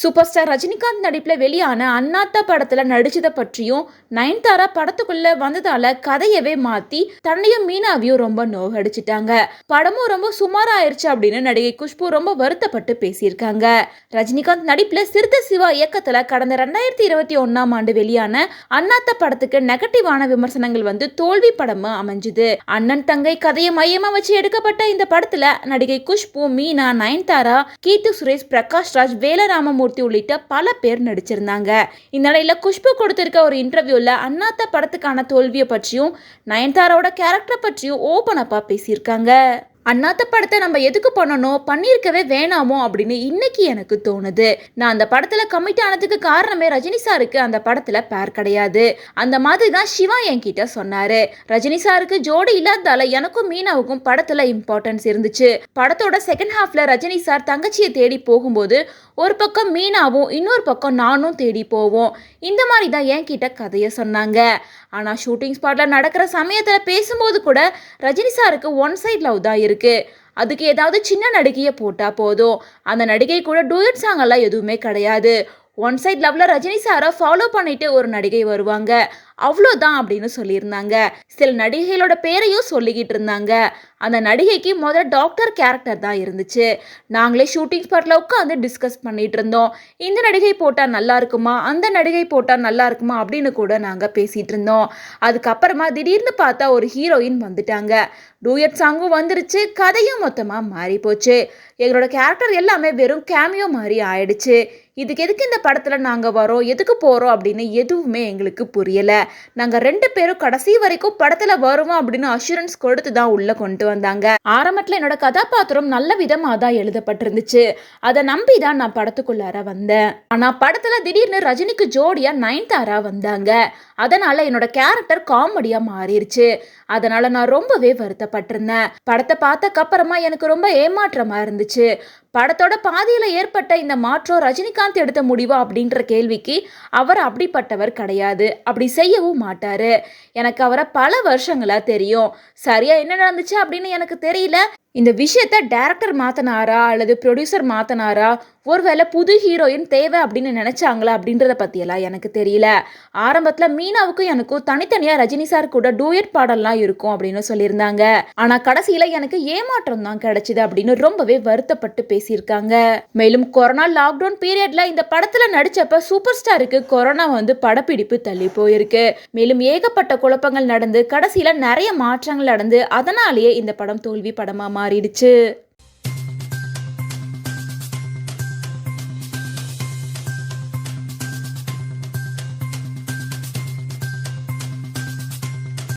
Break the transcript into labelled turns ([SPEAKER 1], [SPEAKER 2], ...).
[SPEAKER 1] Super star Rajinikanth நடிப்பில் வெளியான அண்ணாத்தா படத்தில் நடிச்சதை பற்றியும் நயன்தாரா படத்துக்குள்ள வந்ததால கதையவே மாத்தி தன்னையும் மீனாவையும் ரொம்ப நோகடிச்சிட்டாங்க. படமும் ரொம்ப சுமாராயிருச்சு அப்படின்னு நடிகை குஷ்பு ரொம்ப வருத்தப்பட்டு பேசியிருக்காங்க. ரஜினிகாந்த் நடிப்பில் சிறுத்தை சிவா இயக்கத்தில் கடந்த ரெண்டாயிரத்தி இருபத்தி ஒன்னாம் ஆண்டு வெளியான அண்ணாத்த படத்துக்கு நெகட்டிவான விமர்சனங்கள் வந்து தோல்வி படமா அமைஞ்சுது. அண்ணன் தங்கை கதையை மையமா வச்சு எடுக்கப்பட்ட இந்த படத்துல நடிகை குஷ்பு மீனா நயன்தாரா கீர்த்தி சுரேஷ் பிரகாஷ் ராஜ் வேலராமமூர்த்தி உள்ளிட்ட பல பேர் நடிச்சிருந்தாங்க. இந்நிலையில குஷ்பு கொடுத்திருக்க ஒரு இன்டர்வியூல அண்ணாத்த படத்துக்கான தோல்வியை பற்றியும் நயன்தாராவோட கேரக்டரை பற்றியும் ஓபன் அப்பா பேசியிருக்காங்க. அண்ணாத்த படத்தை நம்ம எதுக்கு பண்ணணும்? பண்ணியிருக்கவே வேணாமோ? அப்படின்னு இன்னைக்கு எனக்கு தோணுது. நான் அந்த படத்துல கமிட் ஆனதுக்கு காரணமே ரஜினி சாருக்கு அந்த படத்துல பேர் கிடையாது. அந்த மாதிரி தான் சிவா என்கிட்ட சொன்னாரு. ரஜினி சாருக்கு ஜோடி இல்லாதால எனக்கும் மீனாவுக்கும் படத்துல இம்பார்ட்டன்ஸ் இருந்துச்சு. படத்தோட செகண்ட் ஹாஃப்ல ரஜினி சார் தங்கச்சியை தேடி போகும்போது ஒரு பக்கம் மீனாவும் இன்னொரு பக்கம் நானும் தேடி போவோம். இந்த மாதிரி தான் என்கிட்ட கதையை சொன்னாங்க. ஆனால் ஷூட்டிங் ஸ்பாட்டில் நடக்கிற சமயத்தில் பேசும்போது கூட ரஜினி சாருக்கு ஒன் சைட் லவ் தான் இருக்குது அதுக்கு ஏதாவது சின்ன நடிகையை போட்டால் போதும். அந்த நடிகை கூட டூயட் சாங் எல்லாம் எதுவுமே கிடையாது. ஒன் சைட் லவ்ல ரஜினி சாரை ஃபாலோ பண்ணிட்டு ஒரு நடிகை வருவாங்க. அவ்வளோதான் அப்படின்னு சொல்லியிருந்தாங்க. சில நடிகைகளோட பேரையும் சொல்லிக்கிட்டு இருந்தாங்க. அந்த நடிகைக்கு முதல்ல டாக்டர் கேரக்டர் தான் இருந்துச்சு. நாங்களே ஷூட்டிங் ஸ்பாட்டில் உட்காந்து டிஸ்கஸ் பண்ணிட்டு இருந்தோம். இந்த நடிகை போட்டால் நல்லா இருக்குமா? அந்த நடிகை போட்டால் நல்லா இருக்குமா? அப்படின்னு கூட நாங்கள் பேசிகிட்டு இருந்தோம். அதுக்கப்புறமா திடீர்னு பார்த்தா ஒரு ஹீரோயின் வந்துட்டாங்க. டூயட் சாங்கும் வந்துருச்சு. கதையும் மொத்தமாக மாறி போச்சு. எங்களோட கேரக்டர் எல்லாமே வெறும் கேமியோ மாதிரி ஆயிடுச்சு. இதுக்கு எதுக்கு இந்த படத்தில் நாங்கள் வரோம்? எதுக்கு போகிறோம் அப்படின்னு எதுவுமே எங்களுக்கு புரியலை. நாங்கள் ரெண்டு பேரும் கடைசி வரைக்கும் படத்தில் வருவோம் அப்படின்னு அஷூரன்ஸ் கொடுத்து தான் உள்ளே கொண்டு வந்தாங்க. ஆரம்பத்தில் என்னோட கதாபாத்திரம் நல்ல விதமாக தான் எழுதப்பட்டிருந்துச்சு. அதை நம்பி தான் நான் படத்துக்குள்ளார வந்தேன். ஆனால் படத்தில் திடீர்னு ரஜினிக்கு ஜோடியாக நயன்தாரா வந்தாங்க. அதனால் என்னோட கேரக்டர் காமெடியாக மாறிடுச்சு அதனால் நான் ரொம்பவே வருத்தப்பட்டிருந்தேன். படத்தை பார்த்தக்கப்புறமா எனக்கு ரொம்ப ஏமாற்றமாக இருந்துச்சு. படத்தோட பாதியில் ஏற்பட்ட இந்த மாற்றம் ரஜினிகாந்த் எடுத்த முடிவா அப்படின்ற கேள்விக்கு அவர் அப்படிப்பட்டவர் கிடையாது. அப்படி செய்ய தெரியவும் மாட்டாரு. எனக்கு அவரை பல வருஷங்களா தெரியும். சரியா என்ன நடந்துச்சு அப்படின்னு எனக்கு தெரியல. இந்த விஷயத்த டேரக்டர் மாத்தினாரா அல்லது ப்ரொடியூசர் மாத்தினாரா? ஒருவேளை புது ஹீரோயின் தேவை அப்படின்னு நினைச்சாங்களா அப்படின்றத பற்றியெல்லாம் எனக்கு தெரியல. ஆரம்பத்தில் மீனாவுக்கும் எனக்கும் தனித்தனியாக ரஜினி சார் கூட டூயட் பாடல்லாம் இருக்கும் அப்படின்னு சொல்லியிருந்தாங்க. ஆனால் கடைசியில் எனக்கு ஏமாற்றம் தான் கிடைச்சிது அப்படின்னு ரொம்பவே வருத்தப்பட்டு பேசியிருக்காங்க. மேலும் கொரோனா லாக்டவுன் பீரியட்ல இந்த படத்தில் நடிச்சப்ப சூப்பர் ஸ்டாருக்கு கொரோனா வந்து படப்பிடிப்பு தள்ளி போயிருக்கு. மேலும் ஏகப்பட்ட குழப்பங்கள் நடந்து கடைசியில் நிறைய மாற்றங்கள் நடந்து அதனாலேயே இந்த படம் தோல்வி படமாக மாறிடுச்சு